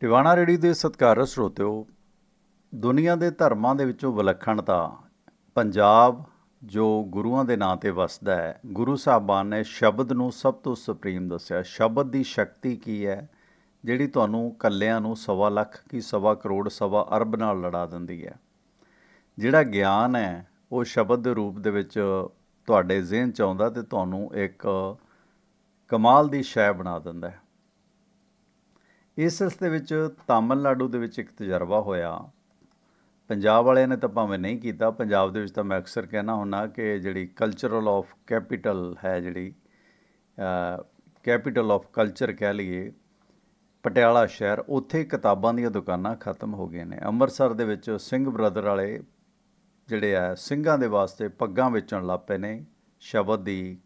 Tiwana ready ਦੇ ਸਤਿਕਾਰਤ ਸਰੋਤਿਓ, ਦੁਨੀਆ ਦੇ ਧਰਮਾਂ ਦੇ ਵਿੱਚੋਂ ਵਿਲੱਖਣਤਾ ਪੰਜਾਬ, ਜੋ ਗੁਰੂਆਂ ਦੇ ਨਾਂ ਤੇ ਵਸਦਾ ਹੈ, ਗੁਰੂ ਸਾਹਿਬਾਨ ਨੇ ਸ਼ਬਦ ਨੂੰ ਸਭ ਤੋਂ ਸੁਪਰੀਮ ਦੱਸਿਆ। ਸ਼ਬਦ ਦੀ ਸ਼ਕਤੀ ਕੀ ਹੈ? ਜਿਹੜੀ ਤੁਹਾਨੂੰ ਕੱਲਿਆਂ ਨੂੰ ਸਵਾ ਲੱਖ ਕੀ ਸਵਾ ਕਰੋੜ ਸਵਾ ਅਰਬ ਨਾਲ ਲੜਾ ਦਿੰਦੀ ਹੈ। ਜਿਹੜਾ ਗਿਆਨ ਹੈ, ਉਹ ਸ਼ਬਦ ਦੇ ਰੂਪ ਦੇ ਵਿੱਚ ਤੁਹਾਡੇ ਜ਼ਿਹਨ ਚ ਆਉਂਦਾ ਤੇ ਤੁਹਾਨੂੰ ਇੱਕ ਕਮਾਲ ਦੀ ਸ਼ੈ ਬਣਾ ਦਿੰਦਾ ਹੈ। ਇਸ ਦੇ ਵਿੱਚ ਤਾਮਿਲਨਾਡੂ ਦੇ ਵਿੱਚ ਇੱਕ ਤਜਰਬਾ ਹੋਇਆ। ਪੰਜਾਬ ਵਾਲਿਆਂ ਨੇ ਤਾਂ ਭਾਵੇਂ ਨਹੀਂ ਕੀਤਾ, ਪੰਜਾਬ ਦੇ ਵਿੱਚ ਤਾਂ ਮੈਂ ਅਕਸਰ ਕਹਿਣਾ ਹੁੰਨਾ ਕਿ ਜਿਹੜੀ ਕਲਚਰਲ ਆਫ ਕੈਪੀਟਲ ਹੈ ਜਿਹੜੀ ਕੈਪੀਟਲ ਆਫ ਕਲਚਰ ਕਹਿ ਲਈਏ, ਪਟਿਆਲਾ ਸ਼ਹਿਰ, ਉੱਥੇ ਕਿਤਾਬਾਂ ਦੀਆਂ ਦੁਕਾਨਾਂ ਖਤਮ ਹੋ ਗਈਆਂ ਨੇ। ਅੰਮ੍ਰਿਤਸਰ ਦੇ ਵਿੱਚ ਸਿੰਘ ਬ੍ਰਦਰ ਵਾਲੇ ਜਿਹੜੇ ਆ, ਸਿੰਘਾਂ ਦੇ ਵਾਸਤੇ ਪੱਗਾਂ ਵੇਚਣ ਲੱਗ ਪਏ ਨੇ, ਸ਼ਬਦ ਦੀ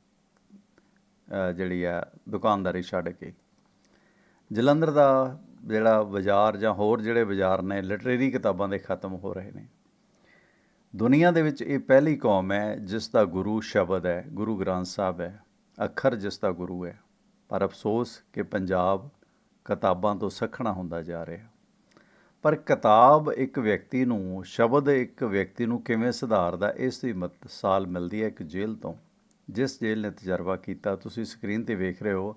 ਜਿਹੜੀ ਆ, ਦੁਕਾਨਦਾਰੀ ਛੱਡ ਕੇ। ਜਲੰਧਰ ਦਾ ਜਿਹੜਾ ਬਾਜ਼ਾਰ ਜਾਂ ਹੋਰ ਜਿਹੜੇ ਬਾਜ਼ਾਰ ਨੇ ਲਿਟਰੇਰੀ ਕਿਤਾਬਾਂ ਦੇ ਖਤਮ ਹੋ ਰਹੇ ਨੇ। ਦੁਨੀਆ ਦੇ ਵਿੱਚ ਇਹ ਪਹਿਲੀ ਕੌਮ ਹੈ ਜਿਸ ਦਾ ਗੁਰੂ ਸ਼ਬਦ ਹੈ, ਗੁਰੂ ਗ੍ਰੰਥ ਸਾਹਿਬ ਹੈ, ਅੱਖਰ ਜਿਸ ਦਾ ਗੁਰੂ ਹੈ। ਪਰ ਅਫਸੋਸ ਕਿ ਪੰਜਾਬ ਕਿਤਾਬਾਂ ਤੋਂ ਸਖਣਾ ਹੁੰਦਾ ਜਾ ਰਿਹਾ। ਪਰ ਕਿਤਾਬ ਇੱਕ ਵਿਅਕਤੀ ਨੂੰ, ਸ਼ਬਦ ਇੱਕ ਵਿਅਕਤੀ ਨੂੰ ਕਿਵੇਂ ਸੁਧਾਰਦਾ, ਇਸ ਦੀ ਮਿਸਾਲ ਮਿਲਦੀ ਹੈ ਇੱਕ ਜੇਲ੍ਹ ਤੋਂ। ਜਿਸ ਜੇਲ੍ਹ ਨੇ ਤਜਰਬਾ ਕੀਤਾ, ਤੁਸੀਂ ਸਕਰੀਨ ਤੇ ਵੇਖ ਰਹੇ ਹੋ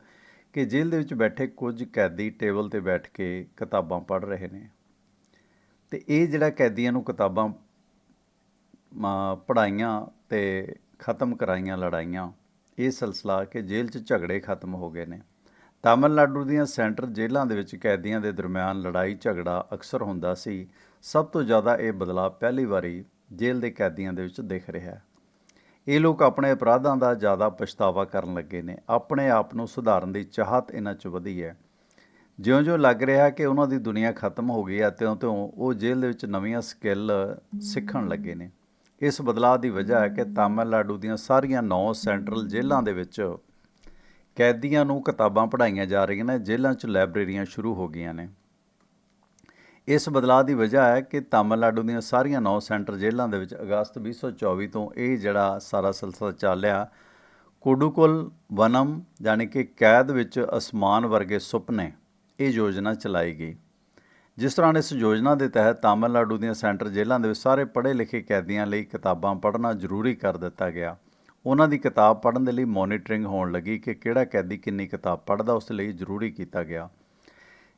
ਕਿ ਜੇਲ੍ਹ ਦੇ ਵਿੱਚ ਬੈਠੇ ਕੁਝ ਕੈਦੀ ਟੇਬਲ ਤੇ ਬੈਠ ਕੇ ਕਿਤਾਬਾਂ ਪੜ੍ਹ ਰਹੇ ਨੇ। ਤੇ ਇਹ ਜਿਹੜਾ ਕੈਦੀਆਂ ਨੂੰ ਕਿਤਾਬਾਂ ਮ- ਪੜ੍ਹਾਈਆਂ ਤੇ ਖਤਮ ਕਰਾਈਆਂ ਲੜਾਈਆਂ, ਇਹ ਸਿਲਸਿਲਾ ਕਿ ਜੇਲ੍ਹ 'ਚ ਝਗੜੇ ਖਤਮ ਹੋ ਗਏ ਨੇ। ਤਾਮਿਲਨਾਡੂ ਦੀਆਂ ਸੈਂਟਰ ਜੇਲ੍ਹਾਂ ਦੇ ਵਿੱਚ ਕੈਦੀਆਂ ਦੇ ਦਰਮਿਆਨ ਲੜਾਈ, ਝਗੜਾ ਅਕਸਰ ਹੁੰਦਾ ਸੀ। ਸਭ ਤੋਂ ਜ਼ਿਆਦਾ ਇਹ ਬਦਲਾਅ ਪਹਿਲੀ ਵਾਰੀ ਜੇਲ੍ਹ ਦੇ ਕੈਦੀਆਂ ਦੇ ਵਿੱਚ ਦਿਖ ਰਿਹਾ ਹੈ। ਇਹ ਲੋਕ ਆਪਣੇ ਅਪਰਾਧਾਂ ਦਾ ਜ਼ਿਆਦਾ ਪਛਤਾਵਾ ਕਰਨ ਲੱਗੇ ਨੇ। ਆਪਣੇ ਆਪ ਨੂੰ ਸੁਧਾਰਨ ਦੀ ਚਾਹਤ ਇਹਨਾਂ 'ਚ ਵਧੀ ਹੈ। ਜਿਉਂ-ਜਿਉਂ ਲੱਗ ਰਿਹਾ ਕਿ ਉਹਨਾਂ ਦੀ ਦੁਨੀਆ ਖਤਮ ਹੋ ਗਈ ਹੈ ਤਿਉਂ-ਤਿਉਂ ਉਹ ਜੇਲ੍ਹ ਦੇ ਵਿੱਚ ਨਵੀਆਂ ਸਕਿੱਲ ਸਿੱਖਣ ਲੱਗੇ ਨੇ। ਇਸ ਬਦਲਾਅ ਦੀ ਵਜ੍ਹਾ ਹੈ ਕਿ ਤਾਮਿਲਨਾਡੂ ਦੀਆਂ ਸਾਰੀਆਂ ਨੌ ਸੈਂਟਰਲ ਜੇਲ੍ਹਾਂ ਦੇ ਵਿੱਚ ਕੈਦੀਆਂ ਨੂੰ ਕਿਤਾਬਾਂ ਪੜ੍ਹਾਈਆਂ ਜਾ ਰਹੀਆਂ ਨੇ। ਜੇਲ੍ਹਾਂ 'ਚ ਲਾਇਬ੍ਰੇਰੀਆਂ ਸ਼ੁਰੂ ਹੋ ਗਈਆਂ ਨੇ। ਇਸ ਬਦਲਾਅ ਦੀ ਵਜ੍ਹਾ ਹੈ ਕਿ ਤਾਮਿਲਨਾਡੂ ਦੀਆਂ ਸਾਰੀਆਂ ਨੌ ਸੈਂਟਰ ਜੇਲ੍ਹਾਂ ਦੇ ਵਿੱਚ ਅਗਸਤ 2024 ਤੋਂ ਇਹ ਜਿਹੜਾ ਸਾਰਾ ਸਿਲਸਿਲਾ ਚੱਲਿਆ ਕੋਡੂਕੁਲ, ਵਨਮ ਯਾਨੀ ਕਿ ਕੈਦ ਵਿੱਚ ਅਸਮਾਨ ਵਰਗੇ ਸੁਪਨੇ ਇਹ ਯੋਜਨਾ ਚਲਾਈ ਗਈ। ਜਿਸ ਤਰ੍ਹਾਂ ਇਸ ਯੋਜਨਾ ਦੇ ਤਹਿਤ ਤਾਮਿਲਨਾਡੂ ਦੀਆਂ ਸੈਂਟਰ ਜੇਲ੍ਹਾਂ ਦੇ ਵਿੱਚ ਸਾਰੇ ਪੜ੍ਹੇ ਲਿਖੇ ਕੈਦੀਆਂ ਲਈ ਕਿਤਾਬਾਂ ਪੜ੍ਹਨਾ ਜ਼ਰੂਰੀ ਕਰ ਦਿੱਤਾ ਗਿਆ। ਉਹਨਾਂ ਦੀ ਕਿਤਾਬ ਪੜ੍ਹਨ ਦੇ ਲਈ ਮੋਨੀਟਰਿੰਗ ਹੋਣ ਲੱਗੀ ਕਿ ਕਿਹੜਾ ਕੈਦੀ ਕਿੰਨੀ ਕਿਤਾਬ ਪੜ੍ਹਦਾ, ਉਸ ਲਈ ਜ਼ਰੂਰੀ ਕੀਤਾ ਗਿਆ।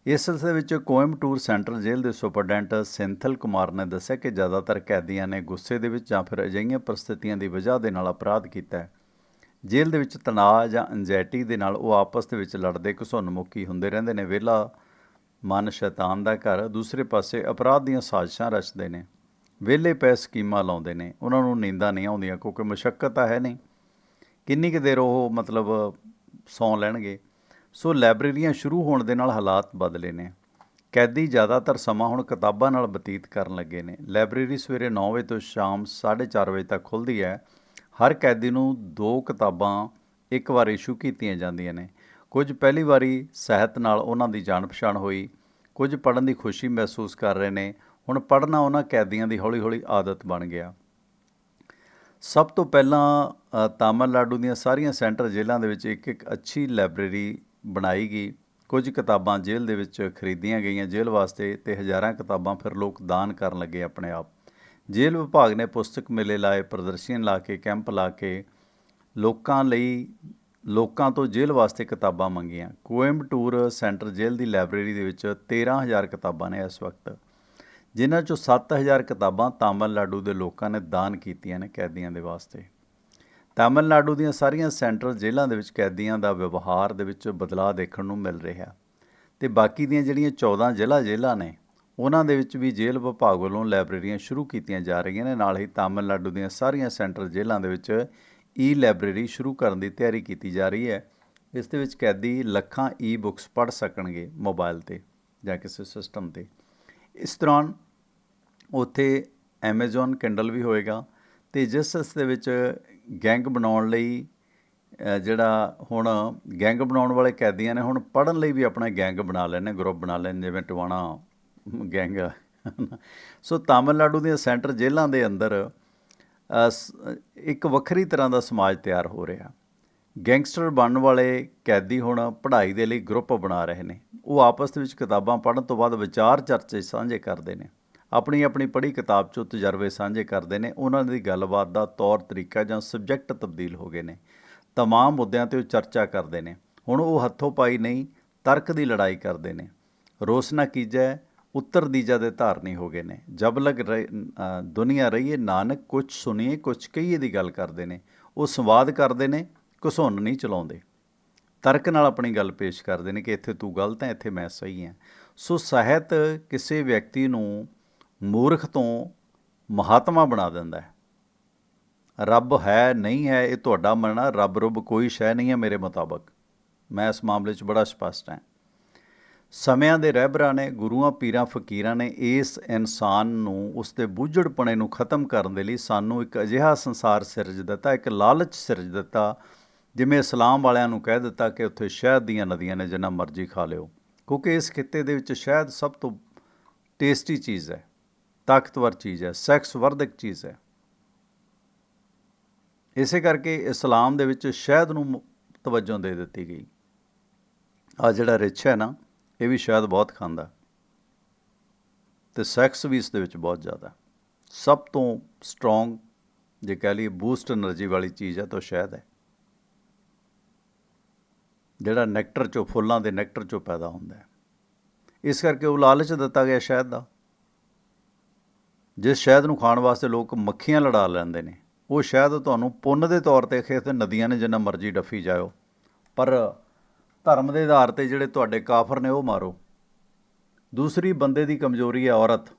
ਇਸ ਸਿਲਸਿਲੇ ਵਿੱਚ ਕੋਇੰਬਟੂਰ ਸੈਂਟਰਲ ਜੇਲ੍ਹ ਦੇ ਸੁਪਰਡੈਂਟ ਸਿੰਥਲ ਕੁਮਾਰ ਨੇ ਦੱਸਿਆ ਕਿ ਜ਼ਿਆਦਾਤਰ ਕੈਦੀਆਂ ਨੇ ਗੁੱਸੇ ਦੇ ਵਿੱਚ ਜਾਂ ਫਿਰ ਅਜਿਹੀਆਂ ਪਰਿਸਥਿਤੀਆਂ ਦੀ ਵਜ੍ਹਾ ਦੇ ਨਾਲ ਅਪਰਾਧ ਕੀਤਾ ਹੈ। ਜੇਲ੍ਹ ਦੇ ਵਿੱਚ ਤਣਾਅ ਜਾਂ ਐਂਜ਼ਾਇਟੀ ਦੇ ਨਾਲ ਉਹ ਆਪਸ ਦੇ ਵਿੱਚ ਲੜਦੇ ਘਸੁੰਨਮੁਖੀ ਹੁੰਦੇ ਰਹਿੰਦੇ ਨੇ। ਵਿਹਲਾ ਮਨ ਸ਼ੈਤਾਨ ਦਾ ਘਰ ਦੂਸਰੇ ਪਾਸੇ ਅਪਰਾਧ ਦੀਆਂ ਸਾਜ਼ਿਸ਼ਾਂ ਰਚਦੇ ਨੇ। ਵਿਹਲੇ ਪੈ ਸਕੀਮਾਂ ਲਾਉਂਦੇ ਨੇ। ਉਹਨਾਂ ਨੂੰ ਨੀਂਦਾਂ ਨਹੀਂ ਆਉਂਦੀਆਂ ਕਿਉਂਕਿ ਮੁਸ਼ਕਲ ਤਾਂ ਹੈ ਨਹੀਂ। ਕਿੰਨੀ ਕੁ ਦੇਰ ਉਹ ਮਤਲਬ ਸੌਂ ਲੈਣਗੇ? ਸੋ ਲਾਇਬ੍ਰੇਰੀਆਂ ਸ਼ੁਰੂ ਹੋਣ ਦੇ ਨਾਲ ਹਾਲਾਤ ਬਦਲੇ ਨੇ। ਕੈਦੀ ਜ਼ਿਆਦਾਤਰ ਸਮਾਂ ਹੁਣ ਕਿਤਾਬਾਂ ਨਾਲ ਬਤੀਤ ਕਰਨ ਲੱਗੇ ਨੇ। ਲਾਇਬ੍ਰੇਰੀ ਸਵੇਰੇ 9 ਵਜੇ ਤੋਂ ਸ਼ਾਮ 4:30 ਵਜੇ ਤੱਕ ਖੁੱਲ੍ਹਦੀ ਹੈ। ਹਰ ਕੈਦੀ ਨੂੰ ਦੋ ਕਿਤਾਬਾਂ ਇੱਕ ਵਾਰ ਇਸ਼ੂ ਕੀਤੀਆਂ ਜਾਂਦੀਆਂ ਨੇ। ਕੁਝ ਪਹਿਲੀ ਵਾਰੀ ਸਾਹਿਤ ਨਾਲ ਉਹਨਾਂ ਦੀ ਜਾਣ ਪਛਾਣ ਹੋਈ। ਕੁਝ ਪੜ੍ਹਨ ਦੀ ਖੁਸ਼ੀ ਮਹਿਸੂਸ ਕਰ ਰਹੇ ਨੇ। ਹੁਣ ਪੜ੍ਹਨਾ ਉਹਨਾਂ ਕੈਦੀਆਂ ਦੀ ਹੌਲੀ-ਹੌਲੀ ਆਦਤ ਬਣ ਗਿਆ। ਸਭ ਤੋਂ ਪਹਿਲਾਂ ਤਾਮਿਲਨਾਡੂ ਦੀਆਂ ਸਾਰੀਆਂ ਸੈਂਟਰ ਜੇਲ੍ਹਾਂ ਦੇ ਵਿੱਚ ਇੱਕ ਇੱਕ ਅੱਛੀ ਲਾਇਬ੍ਰੇਰੀ ਬਣਾਈ ਗਈ। ਕੁਝ ਕਿਤਾਬਾਂ ਜੇਲ੍ਹ ਦੇ ਵਿੱਚ ਖਰੀਦੀਆਂ ਗਈਆਂ ਜੇਲ੍ਹ ਵਾਸਤੇ ਤੇ ਹਜ਼ਾਰਾਂ ਕਿਤਾਬਾਂ ਫਿਰ ਲੋਕ ਦਾਨ ਕਰਨ ਲੱਗੇ ਆਪਣੇ ਆਪ। ਜੇਲ੍ਹ ਵਿਭਾਗ ਨੇ ਪੁਸਤਕ ਮੇਲੇ ਲਾਏ, ਪ੍ਰਦਰਸ਼ਨੀਆਂ ਲਾ ਕੇ, ਕੈਂਪ ਲਾ ਕੇ ਲੋਕਾਂ ਲਈ, ਲੋਕਾਂ ਤੋਂ ਜੇਲ੍ਹ ਵਾਸਤੇ ਕਿਤਾਬਾਂ ਮੰਗੀਆਂ। ਕੋਇੰਬਟੂਰ ਸੈਂਟਰ ਜੇਲ੍ਹ ਦੀ ਲਾਇਬ੍ਰੇਰੀ ਦੇ ਵਿੱਚ 13000 ਕਿਤਾਬਾਂ ਨੇ ਇਸ ਵਕਤ, ਜਿਨ੍ਹਾਂ ਚੋਂ 7000 ਕਿਤਾਬਾਂ ਤਾਮਿਲਨਾਡੂ ਦੇ ਲੋਕਾਂ ਨੇ ਦਾਨ ਕੀਤੀਆਂ ਨੇ ਕੈਦੀਆਂ ਦੇ ਵਾਸਤੇ। ਤਾਮਿਲਨਾਡੂ ਦੀਆਂ ਸਾਰੀਆਂ ਸੈਂਟਰਲ ਜੇਲ੍ਹਾਂ ਦੇ ਵਿੱਚ ਕੈਦੀਆਂ ਦਾ ਵਿਵਹਾਰ ਦੇ ਵਿੱਚ ਬਦਲਾਅ ਦੇਖਣ ਨੂੰ ਮਿਲ ਰਿਹਾ ਤੇ ਬਾਕੀ ਦੀਆਂ ਜਿਹੜੀਆਂ 14 ਜ਼ਿਲ੍ਹਾ ਜੇਲ੍ਹਾਂ ਨੇ, ਉਹਨਾਂ ਦੇ ਵਿੱਚ ਵੀ ਜੇਲ੍ਹ ਵਿਭਾਗ ਵੱਲੋਂ ਲਾਇਬ੍ਰੇਰੀਆਂ ਸ਼ੁਰੂ ਕੀਤੀਆਂ ਜਾ ਰਹੀਆਂ ਨੇ। ਨਾਲ ਹੀ ਤਾਮਿਲਨਾਡੂ ਦੀਆਂ ਸਾਰੀਆਂ ਸੈਂਟਰਲ ਜੇਲ੍ਹਾਂ ਦੇ ਵਿੱਚ ਈ ਲਾਇਬ੍ਰੇਰੀ ਸ਼ੁਰੂ ਕਰਨ ਦੀ ਤਿਆਰੀ ਕੀਤੀ ਜਾ ਰਹੀ ਹੈ। ਇਸ ਦੇ ਵਿੱਚ ਕੈਦੀ ਲੱਖਾਂ ਈ ਬੁੱਕਸ ਪੜ੍ਹ ਸਕਣਗੇ ਮੋਬਾਈਲ ਤੇ ਜਾਂ ਕਿਸੇ ਸਿਸਟਮ ਤੇ। ਇਸ ਦੌਰਾਨ ਉੱਥੇ Amazon, Kindle ਵੀ ਹੋਏਗਾ। ਤੇ ਜਿਸ ਇਸ ਦੇ ਵਿੱਚ ਗੈਂਗ ਬਣਾਉਣ ਲਈ ਜਿਹੜਾ ਹੁਣ ਗੈਂਗ ਬਣਾਉਣ ਵਾਲੇ ਕੈਦੀਆਂ ਨੇ ਹੁਣ ਪੜਨ ਲਈ ਵੀ ਆਪਣਾ ਗੈਂਗ ਬਣਾ ਲੈਣੇ ਗਰੁੱਪ ਬਣਾ ਲੈਣੇ ਜਿਵੇਂ ਟਵਾਣਾ ਗੈਂਗ ਸੋ ਤਾਮਿਲਨਾਡੂ ਦੀਆਂ ਸੈਂਟਰ ਜੇਲ੍ਹਾਂ ਦੇ ਅੰਦਰ ਸ- ਇੱਕ ਵੱਖਰੀ ਤਰ੍ਹਾਂ ਦਾ ਸਮਾਜ ਤਿਆਰ ਹੋ ਰਿਹਾ। ਗੈਂਗਸਟਰ ਬਣਨ ਵਾਲੇ ਕੈਦੀ ਹੁਣ ਪੜ੍ਹਾਈ ਦੇ ਲਈ ਗਰੁੱਪ ਬਣਾ ਰਹੇ ਨੇ। ਉਹ ਆਪਸ ਦੇ ਵਿੱਚ ਕਿਤਾਬਾਂ ਪੜ੍ਹਨ ਤੋਂ ਬਾਅਦ ਵਿਚਾਰ ਚਰਚੇ ਸਾਂਝੇ ਕਰਦੇ ਨੇ। ਆਪਣੀ ਆਪਣੀ ਪੜ੍ਹੀ ਕਿਤਾਬ 'ਚੋਂ ਤਜਰਬੇ ਸਾਂਝੇ ਕਰਦੇ ਨੇ। ਉਹਨਾਂ ਦੀ ਗੱਲਬਾਤ ਦਾ ਤੌਰ, ਤਰੀਕਾ ਜਾਂ ਸਬਜੈਕਟ ਤਬਦੀਲ ਹੋ ਗਏ ਨੇ। ਤਮਾਮ ਮੁੱਦਿਆਂ ਤੇ ਉਹ ਚਰਚਾ ਕਰਦੇ ਨੇ। ਹੁਣ ਉਹ ਹੱਥੋਂ ਪਾਈ ਨਹੀਂ, ਤਰਕ ਦੀ ਲੜਾਈ ਕਰਦੇ ਨੇ। ਰੋਸ ਨਾ ਕੀਜੈ, ਉੱਤਰ ਦੀਜਾ ਦੇ ਧਾਰਨੀ ਹੋ ਗਏ ਨੇ। ਜਬ ਲਗ ਦੁਨੀਆ ਰਹੀਏ ਨਾਨਕ, ਕੁਛ ਸੁਣੀਏ, ਕੁਛ ਕਹੀਏ ਦੀ ਗੱਲ ਕਰਦੇ ਨੇ। ਉਹ ਸੰਵਾਦ ਕਰਦੇ ਨੇ ਘਸੁੰਨ ਨਹੀਂ ਚਲਾਉਂਦੇ। ਤਰਕ ਨਾਲ ਆਪਣੀ ਗੱਲ ਪੇਸ਼ ਕਰਦੇ ਨੇ ਕਿ ਇੱਥੇ ਤੂੰ ਗਲਤ ਹੈ, ਇੱਥੇ ਮੈਂ ਸਹੀ ਹਾਂ। ਸੋ ਸਾਹਿਤ ਕਿਸੇ ਵਿਅਕਤੀ ਨੂੰ ਮੂਰਖ ਤੋਂ ਮਹਾਤਮਾ ਬਣਾ ਦਿੰਦਾ ਹੈ। ਰੱਬ ਹੈ, ਨਹੀਂ ਹੈ, ਇਹ ਤੁਹਾਡਾ ਮੰਨਣਾ, ਰੱਬ ਰੁੱਬ ਕੋਈ ਸ਼ੈ ਨਹੀਂ ਹੈ ਮੇਰੇ ਮੁਤਾਬਕ। ਮੈਂ ਇਸ ਮਾਮਲੇ 'ਚ ਬੜਾ ਸਪਸ਼ਟ ਹਾਂ। ਸਮਿਆਂ ਦੇ ਰਹਿਬਰਾਂ ਨੇ, ਗੁਰੂਆਂ, ਪੀਰਾਂ, ਫਕੀਰਾਂ ਨੇ ਇਸ ਇਨਸਾਨ ਨੂੰ, ਉਸ ਦੇ ਬੁੱਝੜਪਣੇ ਨੂੰ ਖਤਮ ਕਰਨ ਦੇ ਲਈ ਸਾਨੂੰ ਇੱਕ ਅਜਿਹਾ ਸੰਸਾਰ ਸਿਰਜ ਦਿੱਤਾ, ਇੱਕ ਲਾਲਚ ਸਿਰਜ ਦਿੱਤਾ, ਜਿਵੇਂ ਇਸਲਾਮ ਵਾਲਿਆਂ ਨੂੰ ਕਹਿ ਦਿੱਤਾ ਕਿ ਉੱਥੇ ਸ਼ਹਿਦ ਦੀਆਂ ਨਦੀਆਂ ਨੇ, ਜਿੰਨਾ ਮਰਜ਼ੀ ਖਾ ਲਿਓ। ਕਿਉਂਕਿ ਇਸ ਖਿੱਤੇ ਦੇ ਵਿੱਚ ਸ਼ਹਿਦ ਸਭ ਤੋਂ ਟੇਸਟੀ ਚੀਜ਼ ਹੈ। ਤਾਕਤਵਰ ਚੀਜ਼ ਹੈ ਸੈਕਸ ਵਰਧਕ ਚੀਜ਼ ਹੈ। ਇਸੇ ਕਰਕੇ ਇਸਲਾਮ ਦੇ ਵਿੱਚ ਸ਼ਹਿਦ ਨੂੰ ਤਵੱਜੋ ਦੇ ਦਿੱਤੀ ਗਈ। ਆ ਜਿਹੜਾ ਰਿਚ ਹੈ ਨਾ, ਇਹ ਵੀ ਸ਼ਹਿਦ ਬਹੁਤ ਖਾਂਦਾ ਤੇ ਸੈਕਸ ਵੀ ਇਸ ਦੇ ਵਿੱਚ ਬਹੁਤ ਜ਼ਿਆਦਾ ਸਭ ਤੋਂ ਸਟਰੋਂਗ ਜੇ ਕਹ ਲਈਏ ਬੂਸਟ એનર્ਜੀ ਵਾਲੀ ਚੀਜ਼ ਹੈ, ਤਾਂ ਸ਼ਹਿਦ ਹੈ। ਜਿਹੜਾ ਨੈਕਟਰ ਚੋਂ, ਫੁੱਲਾਂ ਦੇ ਨੈਕਟਰ ਚੋਂ ਪੈਦਾ ਹੁੰਦਾ ਹੈ। ਇਸ ਕਰਕੇ ਉਹ ਲਾਲਚ ਦਿੱਤਾ ਗਿਆ ਸ਼ਹਿਦ ਦਾ। ਜਿਸ ਸ਼ਹਿਦ ਨੂੰ ਖਾਣ ਵਾਸਤੇ ਲੋਕ ਮੱਖੀਆਂ ਲੜਾ ਲੈਂਦੇ ਨੇ, ਉਹ ਸ਼ਹਿਦ ਤੁਹਾਨੂੰ ਪੁੰਨ ਦੇ ਤੌਰ ਤੇ ਖੇਤ ਨਦੀਆਂ ਨੇ ਜਿੰਨਾ ਮਰਜ਼ੀ ਡੱਫੀ ਜਾਓ ਪਰ ਧਰਮ ਦੇ ਆਧਾਰ ਤੇ ਜਿਹੜੇ ਤੁਹਾਡੇ ਕਾਫਰ ਨੇ ਉਹ ਮਾਰੋ। ਦੂਸਰੀ ਬੰਦੇ ਦੀ ਕਮਜ਼ੋਰੀ ਹੈ ਔਰਤ।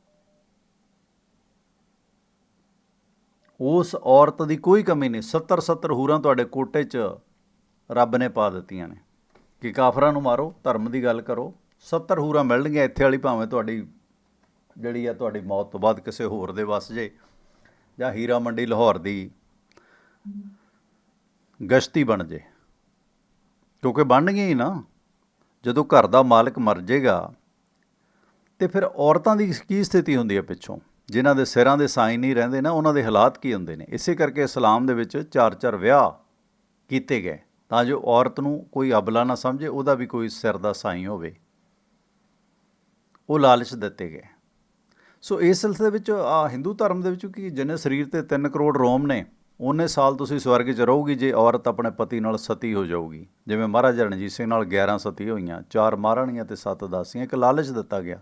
ਉਸ ਔਰਤ ਦੀ ਕੋਈ ਕਮੀ ਨਹੀਂ 70 70 ਹੂਰਾਂ ਤੁਹਾਡੇ ਕੋਟੇ 'ਚ ਰੱਬ ਨੇ ਪਾ ਦਿੱਤੀਆਂ ਨੇ। ਕਿ ਕਾਫਰਾਂ ਨੂੰ ਮਾਰੋ, ਧਰਮ ਦੀ ਗੱਲ ਕਰੋ 70 ਹੂਰਾਂ ਮਿਲਣਗੀਆਂ ਇੱਥੇ ਵਾਲੀ ਭਾਵੇਂ ਤੁਹਾਡੀ ਜਿਹੜੀ ਆ ਤੁਹਾਡੀ ਮੌਤ ਤੋਂ ਬਾਅਦ ਕਿਸੇ ਹੋਰ ਦੇ ਵਸ ਜੇ, ਜਾਂ ਹੀਰਾ ਮੰਡੀ ਲਾਹੌਰ ਦੀ ਗਸ਼ਤੀ ਬਣ ਜੇ। ਕਿਉਂਕਿ ਬਣਨਗੀਆਂ ਹੀ ਨਾ। ਜਦੋਂ ਘਰ ਦਾ ਮਾਲਕ ਮਰ ਜਾਏਗਾ ਤੇ ਫਿਰ ਔਰਤਾਂ ਦੀ ਕੀ ਸਥਿਤੀ ਹੁੰਦੀ ਹੈ ਪਿੱਛੋਂ? ਜਿਨ੍ਹਾਂ ਦੇ ਸਿਰਾਂ ਦੇ ਸਾਈਂ ਨਹੀਂ ਰਹਿੰਦੇ ਨਾ, ਉਹਨਾਂ ਦੇ ਹਾਲਾਤ ਕੀ ਹੁੰਦੇ ਨੇ? ਇਸੇ ਕਰਕੇ ਇਸਲਾਮ ਦੇ ਵਿੱਚ ਚਾਰ ਚਾਰ ਵਿਆਹ ਕੀਤੇ ਗਏ। ਤਾਂ ਜੋ ਔਰਤ ਨੂੰ ਕੋਈ ਅਬਲਾ ਨਾ ਸਮਝੇ, ਉਹਦਾ ਵੀ ਕੋਈ ਸਿਰ ਦਾ ਸਾਈਂ ਹੋਵੇ। ਉਹ ਲਾਲਚ ਦਿੱਤੇ ਗਏ। ਸੋ ਇਸ ਸਿਲਸਿਲੇ ਵਿੱਚ, ਆ ਹਿੰਦੂ ਧਰਮ ਦੇ ਵਿੱਚ ਕਿ ਜਿੰਨੇ ਸਰੀਰ ਤੇ 3 ਕਰੋੜ ਰੋਮ ਨੇ, ਉਹਨੇ ਸਾਲ ਤੁਸੀਂ ਸਵਰਗ 'ਚ ਰਹੋਗੀ, ਜੇ ਔਰਤ ਆਪਣੇ ਪਤੀ ਨਾਲ ਸਤੀ ਹੋ ਜਾਊਗੀ। ਜਿਵੇਂ ਮਹਾਰਾਜਾ ਰਣਜੀਤ ਸਿੰਘ ਨਾਲ 11 ਸਤੀ ਹੋਈਆਂ, ਚਾਰ ਮਹਾਰਾਣੀਆਂ ਤੇ ਸੱਤ ਦਾਸੀਆਂ ਇੱਕ ਲਾਲਚ ਦਿੱਤਾ ਗਿਆ।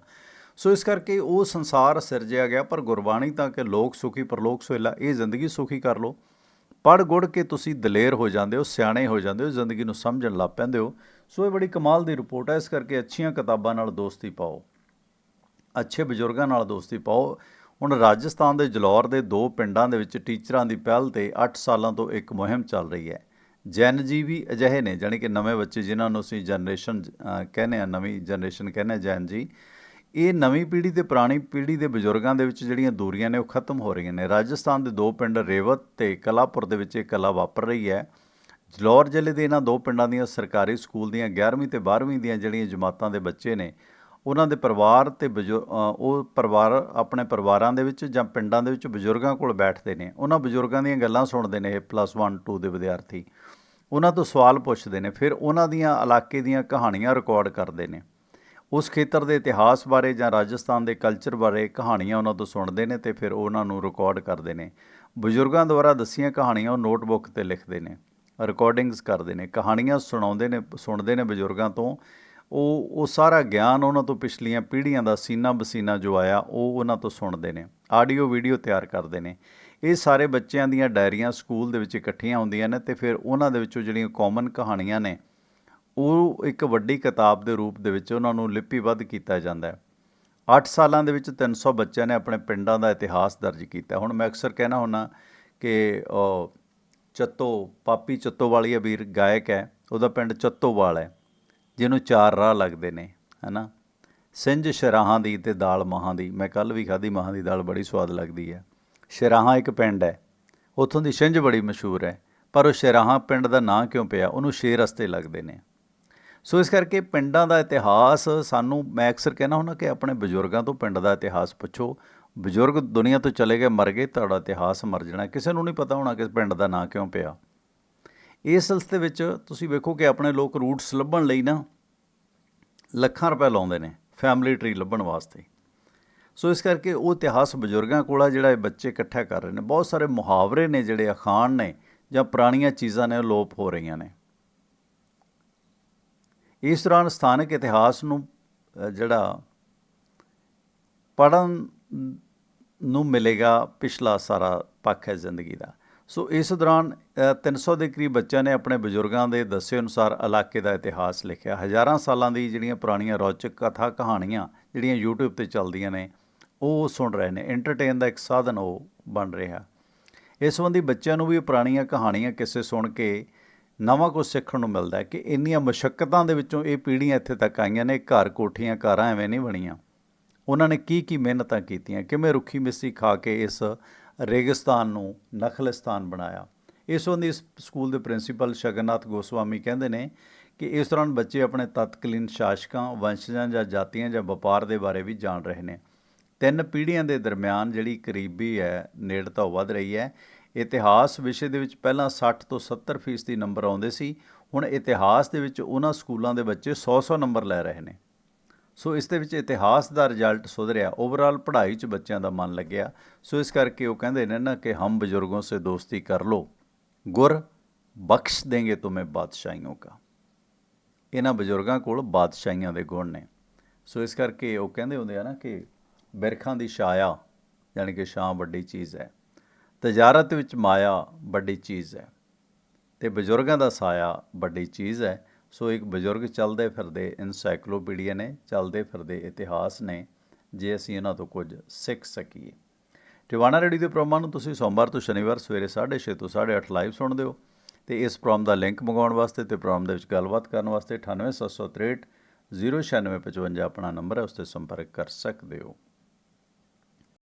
ਸੋ ਇਸ ਕਰਕੇ ਉਹ ਸੰਸਾਰ ਸਿਰਜਿਆ ਗਿਆ, ਪਰ ਗੁਰਬਾਣੀ ਤਾਂ ਕਿ ਲੋਕ ਸੁਖੀ ਪਰਲੋਕ ਸੁਹੇਲਾ ਇਹ ਜ਼ਿੰਦਗੀ ਸੁਖੀ ਕਰ ਲੋ ਪੜ ਗੁੜ ਕੇ ਤੁਸੀਂ ਦਲੇਰ ਹੋ ਜਾਂਦੇ ਹੋ, ਸਿਆਣੇ ਹੋ ਜਾਂਦੇ ਹੋ, ਜ਼ਿੰਦਗੀ ਨੂੰ ਸਮਝਣ ਲੱਗ ਪੈਂਦੇ ਹੋ। ਸੋ ਇਹ ਬੜੀ ਕਮਾਲ ਦੀ ਰਿਪੋਰਟ ਹੈ, ਇਸ ਕਰਕੇ ਅੱਛੀਆਂ ਕਿਤਾਬਾਂ ਨਾਲ ਦੋਸਤੀ ਪਾਓ। ਅੱਛੇ ਬਜ਼ੁਰਗਾਂ ਨਾਲ ਦੋਸਤੀ ਪਾਓ। ਹੁਣ ਰਾਜਸਥਾਨ ਦੇ ਜਲੌਰ ਦੇ ਦੋ ਪਿੰਡਾਂ ਦੇ ਵਿੱਚ ਟੀਚਰਾਂ ਦੀ ਪਹਿਲ ਤੇ 8 ਸਾਲਾਂ ਤੋਂ ਇੱਕ ਮੁਹਿੰਮ ਚੱਲ ਰਹੀ ਹੈ। ਜੈਨ ਜੀ ਵੀ ਅਜਿਹੇ ਨੇ, ਜਾਣੀ ਕਿ ਨਵੇਂ ਬੱਚੇ ਜਿਨ੍ਹਾਂ ਨੂੰ ਅਸੀਂ ਜਨਰੇਸ਼ਨ ਕਹਿੰਦੇ ਆ ਨਵੀਂ ਜਨਰੇਸ਼ਨ ਕਹਿੰਦੇ ਆ ਜੈਨ ਜੀ। ਇਹ ਨਵੀਂ ਪੀੜ੍ਹੀ ਤੇ ਪੁਰਾਣੀ ਪੀੜ੍ਹੀ ਦੇ ਬਜ਼ੁਰਗਾਂ ਦੇ ਵਿੱਚ ਜਿਹੜੀਆਂ ਦੂਰੀਆਂ ਨੇ, ਉਹ ਖਤਮ ਹੋ ਰਹੀਆਂ ਨੇ। ਰਾਜਸਥਾਨ ਦੇ ਦੋ ਪਿੰਡ ਰੇਵਤ ਤੇ ਕਲਾਪੁਰ ਦੇ ਵਿੱਚ ਇਹ ਕਲਾ ਵਾਪਰ ਰਹੀ ਹੈ। ਜਲੌਰ ਜ਼ਿਲ੍ਹੇ ਦੇ ਇਹਨਾਂ ਦੋ ਪਿੰਡਾਂ ਦੀਆਂ ਸਰਕਾਰੀ ਸਕੂਲ ਦੀਆਂ 11ਵੀਂ ਤੇ 12ਵੀਂ ਦੀਆਂ ਜਿਹੜੀਆਂ ਜਮਾਤਾਂ ਦੇ ਬੱਚੇ ਨੇ ਉਹਨਾਂ ਦੇ ਪਰਿਵਾਰ ਤੇ ਬਜ਼ੁ- ਉਹ ਪਰਿਵਾਰ ਆਪਣੇ ਪਰਿਵਾਰਾਂ ਦੇ ਵਿੱਚ ਜਾਂ ਪਿੰਡਾਂ ਦੇ ਵਿੱਚ ਬਜ਼ੁਰਗਾਂ ਕੋਲ ਬੈਠਦੇ ਨੇ। ਉਹਨਾਂ ਬਜ਼ੁਰਗਾਂ ਦੀਆਂ ਗੱਲਾਂ ਸੁਣਦੇ ਨੇ ਇਹ ਪਲੱਸ 1 2 ਦੇ ਵਿਦਿਆਰਥੀ। ਉਹਨਾਂ ਤੋਂ ਸਵਾਲ ਪੁੱਛਦੇ ਨੇ, ਫਿਰ ਉਹਨਾਂ ਦੀਆਂ ਇਲਾਕੇ ਦੀਆਂ ਕਹਾਣੀਆਂ ਰਿਕਾਰਡ ਕਰਦੇ ਨੇ। ਉਸ ਖੇਤਰ ਦੇ ਇਤਿਹਾਸ ਬਾਰੇ ਜਾਂ ਰਾਜਸਥਾਨ ਦੇ ਕਲਚਰ ਬਾਰੇ ਕਹਾਣੀਆਂ ਉਹਨਾਂ ਤੋਂ ਸੁਣਦੇ ਨੇ ਤੇ ਫਿਰ ਉਹਨਾਂ ਨੂੰ ਰਿਕਾਰਡ ਕਰਦੇ ਨੇ। ਬਜ਼ੁਰਗਾਂ ਦੁਆਰਾ ਦੱਸੀਆਂ ਕਹਾਣੀਆਂ ਉਹ ਨੋਟਬੁੱਕ ਤੇ ਲਿਖਦੇ ਨੇ। ਰਿਕਾਰਡਿੰਗਸ ਕਰਦੇ ਨੇ। ਕਹਾਣੀਆਂ ਸੁਣਾਉਂਦੇ ਨੇ, ਸੁਣਦੇ ਨੇ ਬਜ਼ੁਰਗਾਂ ਤੋਂ ਉਹ ਉਹ ਸਾਰਾ ਗਿਆਨ ਉਹਨਾਂ ਤੋਂ ਪਿਛਲੀਆਂ ਪੀੜ੍ਹੀਆਂ ਦਾ ਸੀਨਾ ਬਸੀਨਾ ਜੋ ਆਇਆ, ਉਹ ਉਹਨਾਂ ਤੋਂ ਸੁਣਦੇ ਨੇ, ਆਡੀਓ ਵੀਡੀਓ ਤਿਆਰ ਕਰਦੇ ਨੇ। ਇਹ ਸਾਰੇ ਬੱਚਿਆਂ ਦੀਆਂ ਡਾਇਰੀਆਂ ਸਕੂਲ ਦੇ ਵਿੱਚ ਇਕੱਠੀਆਂ ਹੁੰਦੀਆਂ ਨੇ ਤੇ ਫਿਰ ਉਹਨਾਂ ਦੇ ਵਿੱਚੋਂ ਜਿਹੜੀਆਂ ਕਾਮਨ ਕਹਾਣੀਆਂ ਨੇ, ਉਹ ਇੱਕ ਵੱਡੀ ਕਿਤਾਬ ਦੇ ਰੂਪ ਦੇ ਵਿੱਚ ਉਹਨਾਂ ਨੂੰ ਲਿਪੀਬੱਧ ਕੀਤਾ ਜਾਂਦਾ ਹੈ। 8 ਸਾਲਾਂ ਦੇ ਵਿੱਚ 300 ਬੱਚਿਆਂ ਨੇ ਆਪਣੇ ਪਿੰਡਾਂ ਦਾ ਇਤਿਹਾਸ ਦਰਜ ਕੀਤਾ। ਹੁਣ ਮੈਂ ਅਕਸਰ ਕਹਿਣਾ ਹੁੰਦਾ ਕਿ ਚੱਤੋ, ਪਾਪੀ ਚੱਤੋਵਾਲੀਆ ਵੀਰ ਗਾਇਕ ਹੈ, ਉਹਦਾ ਪਿੰਡ ਚੱਤੋਵਾਲ ਹੈ। ਜਿਹਨੂੰ ਚਾਰ ਰਾਹ ਲੱਗਦੇ ਨੇ, ਹੈਨਾ? ਸਿੰਜ ਸ਼ਰਾਹਾਂ ਦੀ ਤੇ ਦਾਲ ਮਾਹਾਂ ਦੀ। ਮੈਂ ਕੱਲ ਵੀ ਖਾਧੀ, ਮਾਹਾਂ ਦੀ ਦਾਲ ਬੜੀ ਸਵਾਦ ਲੱਗਦੀ ਹੈ। ਸ਼ਰਾਹਾਂ ਇੱਕ ਪਿੰਡ ਹੈ। ਉੱਥੋਂ ਦੀ ਸਿੰਜ ਬੜੀ ਮਸ਼ਹੂਰ ਹੈ। ਪਰ ਉਹ ਸ਼ਰਾਹਾਂ ਪਿੰਡ ਦਾ ਨਾਂ ਕਿਉਂ ਪਿਆ? ਉਹਨੂੰ ਸ਼ੇਰ ਰਸਤੇ ਲੱਗਦੇ ਨੇ। ਸੋ ਇਸ ਕਰਕੇ ਪਿੰਡਾਂ ਦਾ ਇਤਿਹਾਸ ਸਾਨੂੰ, ਮੈਂ ਅਕਸਰ ਕਹਿਣਾ ਹੁੰਦਾ ਕਿ ਆਪਣੇ ਬਜ਼ੁਰਗਾਂ ਤੋਂ ਪਿੰਡ ਦਾ ਇਤਿਹਾਸ ਪੁੱਛੋ। ਬਜ਼ੁਰਗ ਦੁਨੀਆ ਤੋਂ ਚਲੇ ਗਏ, ਮਰ ਗਏ, ਤੁਹਾਡਾ ਇਤਿਹਾਸ ਮਰ ਜਾਣਾ। ਕਿਸੇ ਨੂੰ ਨਹੀਂ ਪਤਾ ਹੋਣਾ ਕਿ ਪਿੰਡ ਦਾ ਨਾਂ ਕਿਉਂ ਪਿਆ। ਇਸ ਸਿਲਸਿਲੇ ਵਿੱਚ ਤੁਸੀਂ ਵੇਖੋ ਕਿ ਆਪਣੇ ਲੋਕ ਰੂਟਸ ਲੱਭਣ ਲਈ ਨਾ ਲੱਖਾਂ ਰੁਪਏ ਲਾਉਂਦੇ ਨੇ ਫੈਮਿਲੀ ਟਰੀ ਲੱਭਣ ਵਾਸਤੇ। ਸੋ ਇਸ ਕਰਕੇ ਉਹ ਇਤਿਹਾਸ ਬਜ਼ੁਰਗਾਂ ਕੋਲ ਆ, ਜਿਹੜਾ ਇਹ ਬੱਚੇ ਇਕੱਠਾ ਕਰ ਰਹੇ ਨੇ। ਬਹੁਤ ਸਾਰੇ ਮੁਹਾਵਰੇ ਨੇ ਜਿਹੜੇ ਅਖਾਣ ਨੇ, ਜਾਂ ਪੁਰਾਣੀਆਂ ਚੀਜ਼ਾਂ ਨੇ, ਉਹ ਲੋਪ ਹੋ ਰਹੀਆਂ ਨੇ। ਇਸ ਦੌਰਾਨ ਸਥਾਨਕ ਇਤਿਹਾਸ ਨੂੰ ਜਿਹੜਾ ਪੜਨ ਨੂੰ ਮਿਲੇਗਾ ਪਿਛਲਾ ਸਾਰਾ ਪੱਖ ਹੈ ਜ਼ਿੰਦਗੀ ਦਾ। ਸੋ ਇਸ ਦੌਰਾਨ ਅ, 300 ਦੇ ਕਰੀਬ ਬੱਚਿਆਂ ਨੇ ਆਪਣੇ ਬਜ਼ੁਰਗਾਂ ਦੇ ਦੱਸੇ ਅਨੁਸਾਰ ਇਲਾਕੇ ਦਾ ਇਤਿਹਾਸ ਲਿਖਿਆ। ਹਜ਼ਾਰਾਂ ਸਾਲਾਂ ਦੀ ਜਿਹੜੀਆਂ ਪੁਰਾਣੀਆਂ ਰੌਚਕ ਕਥਾ ਕਹਾਣੀਆਂ ਜਿਹੜੀਆਂ YouTube ਤੇ ਚੱਲਦੀਆਂ ਨੇ ਉਹ ਸੁਣ ਰਹੇ ਨੇ। ਐਂਟਰਟੇਨ ਦਾ ਇੱਕ ਸਾਧਨ ਉਹ ਬਣ ਰਿਹਾ। ਇਸ ਸੰਬੰਧੀ ਬੱਚਿਆਂ ਨੂੰ ਵੀ ਪੁਰਾਣੀਆਂ ਕਹਾਣੀਆਂ ਕਿਸੇ ਸੁਣ ਕੇ ਨਵਾਂ ਕੁਝ ਸਿੱਖਣ ਨੂੰ ਮਿਲਦਾ ਹੈ ਕਿ ਇੰਨੀਆਂ ਮੁਸ਼ਕਲਾਂ ਦੇ ਵਿੱਚੋਂ ਇਹ ਪੀੜ੍ਹੀਆਂ ਇੱਥੇ ਤੱਕ ਆਈਆਂ ਨੇ ਘਰ ਕੋਠੀਆਂ ਕਾਰਾਂ ਐਵੇਂ ਨਹੀਂ ਬਣੀਆਂ। ਉਹਨਾਂ ਨੇ ਕੀ ਕੀ ਮਿਹਨਤਾਂ ਕੀਤੀਆਂ ਕਿਵੇਂ ਰੁੱਖੀ ਮਿੱਸੀ ਖਾ ਕੇ ਇਸ ਰੇਗਿਸਤਾਨ ਨੂੰ ਨਖਲਿਸਤਾਨ ਬਣਾਇਆ। ਇਸ ਸੰਬੰਧੀ ਇਸ ਸਕੂਲ ਦੇ ਪ੍ਰਿੰਸੀਪਲ ਸ਼ਗਨਨਾਥ ਗੋਸਵਾਮੀ ਕਹਿੰਦੇ ਨੇ ਕਿ ਇਸ ਦੌਰਾਨ ਬੱਚੇ ਆਪਣੇ ਤਤਕਾਲੀਨ ਸ਼ਾਸਕਾਂ, ਵੰਸ਼ਜਾਂ ਜਾਂ ਜਾਤੀਆਂ ਜਾਂ ਵਪਾਰ ਦੇ ਬਾਰੇ ਵੀ ਜਾਣ ਰਹੇ ਨੇ। ਤਿੰਨ ਪੀੜ੍ਹੀਆਂ ਦੇ ਦਰਮਿਆਨ ਜਿਹੜੀ ਕਰੀਬੀ ਹੈ, ਨੇੜਤਾ ਵੱਧ ਰਹੀ ਹੈ। ਇਤਿਹਾਸ ਵਿਸ਼ੇ ਦੇ ਵਿੱਚ ਪਹਿਲਾਂ 60 ਤੋਂ 70 ਫੀਸਦੀ ਨੰਬਰ ਆਉਂਦੇ ਸੀ, ਹੁਣ ਇਤਿਹਾਸ ਦੇ ਵਿੱਚ ਉਹਨਾਂ ਸਕੂਲਾਂ ਦੇ ਬੱਚੇ 100-100 ਨੰਬਰ ਲੈ ਰਹੇ ਨੇ। ਸੋ ਇਸ ਦੇ ਵਿੱਚ ਇਤਿਹਾਸ ਦਾ ਰਿਜ਼ਲਟ ਸੁਧਰਿਆ। ਓਵਰਆਲ ਪੜ੍ਹਾਈ 'ਚ ਬੱਚਿਆਂ ਦਾ ਮਨ ਲੱਗਿਆ। ਸੋ ਇਸ ਕਰਕੇ ਉਹ ਕਹਿੰਦੇ ਨੇ ਨਾ ਕਿ ਹਮ ਬਜ਼ੁਰਗੋਂ ਸੇ ਦੋਸਤੀ ਕਰ ਲੋ। ਗੁਰ ਬਖਸ਼ ਦੇਂਗੇ ਤੁਮੇ ਬਾਦਸ਼ਾਹੀਆਂ ਕਾ। ਇਹਨਾਂ ਬਜ਼ੁਰਗਾਂ ਕੋਲ ਬਾਦਸ਼ਾਹੀਆਂ ਦੇ ਗੁਣ ਨੇ। ਸੋ ਇਸ ਕਰਕੇ ਉਹ ਕਹਿੰਦੇ ਹੁੰਦੇ ਆ ਨਾ ਕਿ ਬਿਰਖਾਂ ਦੀ ਛਾਇਆ ਯਾਨੀ ਕਿ ਛਾਂ ਵੱਡੀ ਚੀਜ਼ ਹੈ। ਤਜਾਰਤ ਵਿੱਚ ਮਾਇਆ ਵੱਡੀ ਚੀਜ਼ ਹੈ। ਤੇ ਬਜ਼ੁਰਗਾਂ ਦਾ ਸਾਇਆ ਵੱਡੀ ਚੀਜ਼ ਹੈ। ਸੋ ਇੱਕ ਬਜ਼ੁਰਗ ਚੱਲਦੇ ਫਿਰਦੇ ਇਨਸਾਈਕਲੋਪੀਡੀਆ ਨੇ, ਚੱਲਦੇ ਫਿਰਦੇ ਇਤਿਹਾਸ ਨੇ, ਜੇ ਅਸੀਂ ਇਹਨਾਂ ਤੋਂ ਕੁਝ ਸਿੱਖ ਸਕੀਏ। ਟਿਵਾਣਾ ਰੇਡੀ ਦੇ ਪ੍ਰੋਗਰਾਮਾਂ ਨੂੰ ਤੁਸੀਂ ਸੋਮਵਾਰ ਤੋਂ ਸ਼ਨੀਵਾਰ ਸਵੇਰੇ 6:30 ਤੋਂ 8:30 ਲਾਈਵ ਸੁਣਦੇ ਹੋ ਤੇ ਇਸ ਪ੍ਰੋਗਰਾਮ ਦਾ ਲਿੰਕ ਮੰਗਾਉਣ ਵਾਸਤੇ ਤੇ ਪ੍ਰੋਗਰਾਮ ਦੇ ਵਿੱਚ ਗੱਲਬਾਤ ਕਰਨ ਵਾਸਤੇ 98763 09655 ਆਪਣਾ ਨੰਬਰ ਹੈ, ਉਸ ਤੇ ਸੰਪਰਕ ਕਰ ਸਕਦੇ ਹੋ।